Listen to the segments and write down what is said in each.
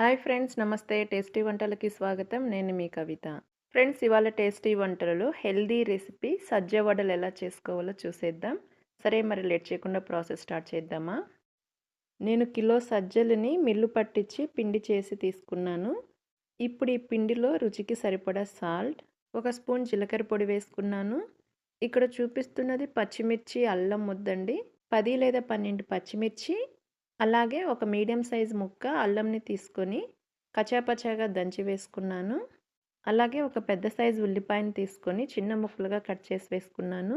Hi friends నమస్తే. Tasty వంటలకి స్వాగతం. నేను మీ కవిత. ఫ్రెండ్స్ ఇవాళ టేస్టీ వంటలలో హెల్దీ రెసిపీ సజ్జ వడలు ఎలా చేసుకోవాలో చూసేద్దాం. సరే మరి లేట్ చేయకుండా ప్రాసెస్ స్టార్ట్ చేద్దామా? నేను కిలో సజ్జలని మిల్లు పట్టించి పిండి చేసి తీసుకున్నాను. ఇప్పుడు ఈ పిండిలో రుచికి సరిపడా సాల్ట్ ఒక స్పూన్ జీలకర్ర పొడి వేసుకున్నాను. ఇక్కడ చూపిస్తున్నది పచ్చిమిర్చి అల్లం ముద్దండి. పది లేదా పన్నెండు పచ్చిమిర్చి అలాగే ఒక మీడియం సైజ్ ముక్క అల్లంని తీసుకొని కచాపచాగా దంచి వేసుకున్నాను. అలాగే ఒక పెద్ద సైజు ఉల్లిపాయను తీసుకొని చిన్న ముక్కలుగా కట్ చేసి వేసుకున్నాను.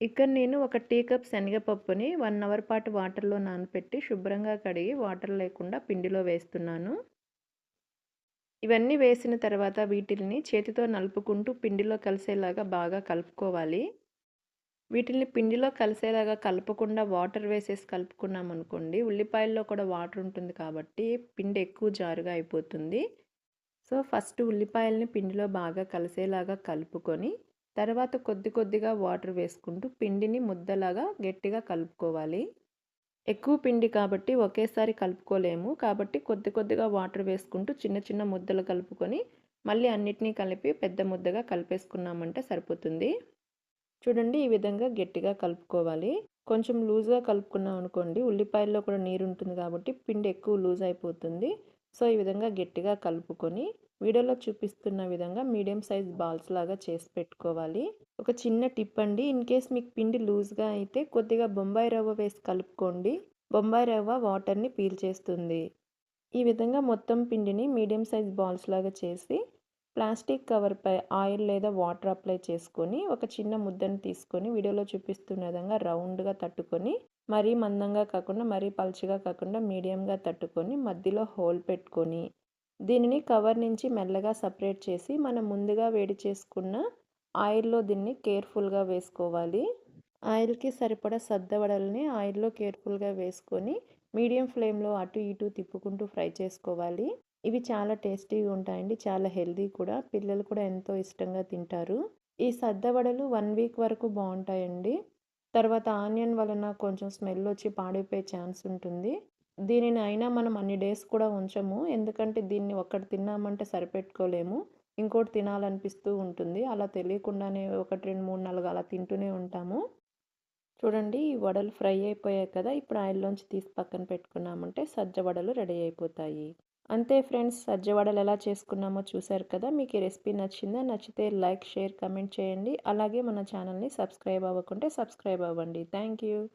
ఇక్కడ నేను ఒక టీ కప్ శనగపప్పుని వన్ అవర్ పాటు వాటర్లో నానపెట్టి శుభ్రంగా కడిగి వాటర్ లేకుండా పిండిలో వేస్తున్నాను. ఇవన్నీ వేసిన తర్వాత వీటిని చేతితో నలుపుకుంటూ పిండిలో కలిసేలాగా బాగా కలుపుకోవాలి. వీటిని పిండిలో కలిసేలాగా కలపకుండా వాటర్ వేసేసి కలుపుకున్నాం అనుకోండి ఉల్లిపాయల్లో కూడా వాటర్ ఉంటుంది కాబట్టి పిండి ఎక్కువ జారుగా అయిపోతుంది. సో ఫస్ట్ ఉల్లిపాయల్ని పిండిలో బాగా కలిసేలాగా కలుపుకొని తర్వాత కొద్ది కొద్దిగా వాటర్ వేసుకుంటూ పిండిని ముద్దలాగా గట్టిగా కలుపుకోవాలి. ఎక్కువ పిండి కాబట్టి ఒకేసారి కలుపుకోలేము. కాబట్టి కొద్ది కొద్దిగా వాటర్ వేసుకుంటూ చిన్న చిన్న ముద్దలు కలుపుకొని మళ్ళీ అన్నిటినీ కలిపి పెద్ద ముద్దగా కలిపేసుకున్నామంటే సరిపోతుంది. చూడండి ఈ విధంగా గట్టిగా కలుపుకోవాలి. కొంచెం లూజ్గా కలుపుకున్నాం అనుకోండి ఉల్లిపాయల్లో కూడా నీరు ఉంటుంది కాబట్టి పిండి ఎక్కువ లూజ్ అయిపోతుంది. సో ఈ విధంగా గట్టిగా కలుపుకొని వీడియోలో చూపిస్తున్న విధంగా మీడియం సైజ్ బాల్స్ లాగా చేసి పెట్టుకోవాలి. ఒక చిన్న టిప్ అండి ఇన్ కేస్ మీకు పిండి లూజ్గా అయితే కొద్దిగా బొంబాయి రవ్వ వేసి కలుపుకోండి. బొంబాయి రవ్వ వాటర్ని పీల్చేస్తుంది ఈ విధంగా మొత్తం పిండిని మీడియం సైజ్ బాల్స్ లాగా చేసి ప్లాస్టిక్ కవర్పై ఆయిల్ లేదా వాటర్ అప్లై చేసుకొని ఒక చిన్న ముద్దను తీసుకొని వీడియోలో చూపిస్తున్న విధంగా రౌండ్గా తట్టుకొని మరీ మందంగా కాకుండా మరీ పలుచగా కాకుండా మీడియంగా తట్టుకొని మధ్యలో హోల్ పెట్టుకొని దీనిని కవర్ నుంచి మెల్లగా సపరేట్ చేసి మనం ముందుగా వేడి చేసుకున్న ఆయిల్లో దీన్ని కేర్ఫుల్గా వేసుకోవాలి. ఆయిల్కి సరిపడా సద్దవడల్ని ఆయిల్లో కేర్ఫుల్గా వేసుకొని మీడియం ఫ్లేమ్లో అటు ఇటు తిప్పుకుంటూ ఫ్రై చేసుకోవాలి. ఇవి చాలా టేస్టీగా ఉంటాయండి. చాలా హెల్దీ కూడా. పిల్లలు కూడా ఎంతో ఇష్టంగా తింటారు. ఈ సద్దవడలు వన్ వీక్ వరకు బాగుంటాయండి. తర్వాత ఆనియన్ వలన కొంచెం స్మెల్ వచ్చి పాడైపోయే ఛాన్స్ ఉంటుంది. దీనిని అయినా మనం అన్ని డేస్ కూడా ఉంచము. ఎందుకంటే దీన్ని ఒక్కటి తిన్నామంటే సరిపెట్టుకోలేము. ఇంకోటి తినాలనిపిస్తూ ఉంటుంది. అలా తెలియకుండానే ఒకటి రెండు మూడు నాలుగు అలా తింటూనే ఉంటాము. చూడండి ఈ వడలు ఫ్రై అయిపోయాయి కదా. ఇప్పుడు ఆయిల్లోంచి తీసి పక్కన పెట్టుకున్నామంటే సజ్జ వడలు రెడీ అయిపోతాయి. అంతే ఫ్రెండ్స్ సజ్జవాడలు ఎలా చేసుకున్నామో చూశారు కదా. మీకు ఈ రెసిపీ నచ్చిందా? నచ్చితే లైక్ షేర్ కమెంట్ చేయండి. అలాగే మన ఛానల్ని సబ్స్క్రైబ్ అవ్వకుంటే సబ్స్క్రైబ్ అవ్వండి. Thank you.